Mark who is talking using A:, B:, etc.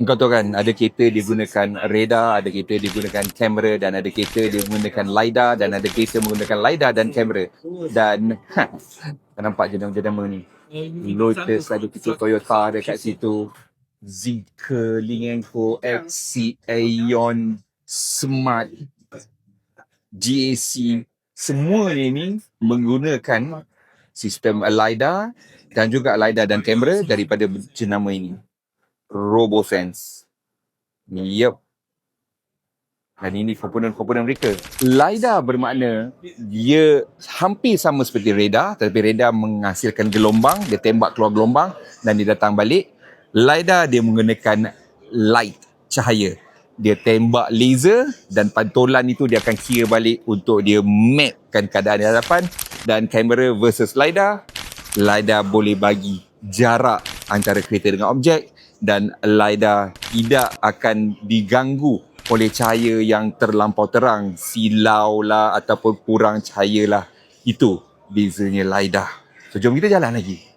A: Kau tahu kan, ada kereta dia gunakan radar, ada kereta dia gunakan kamera dan ada kereta dia menggunakan LiDAR dan ada kereta menggunakan LiDAR dan kamera. Dan kau nampak jenama-jenama ni. Lotus ada kereta Toyota dekat situ. Zeekr, Lin Co, XC, Aeon, Smart, GAC. Semua ni ni menggunakan sistem LiDAR dan juga LiDAR dan kamera daripada jenama ini. RoboSense. Yup. Dan ini komponen-komponen mereka. LiDAR bermakna dia hampir sama seperti radar tetapi radar menghasilkan gelombang, dia tembak keluar gelombang dan dia datang balik. LiDAR dia menggunakan light, cahaya. Dia tembak laser dan pantulan itu dia akan kira balik untuk dia mapkan keadaan di hadapan dan kamera versus LiDAR. LiDAR boleh bagi jarak antara kereta dengan objek dan LiDAR tidak akan diganggu oleh cahaya yang terlampau terang, silau lah ataupun kurang cahaya lah. Itu bezanya LiDAR. So jom kita jalan lagi.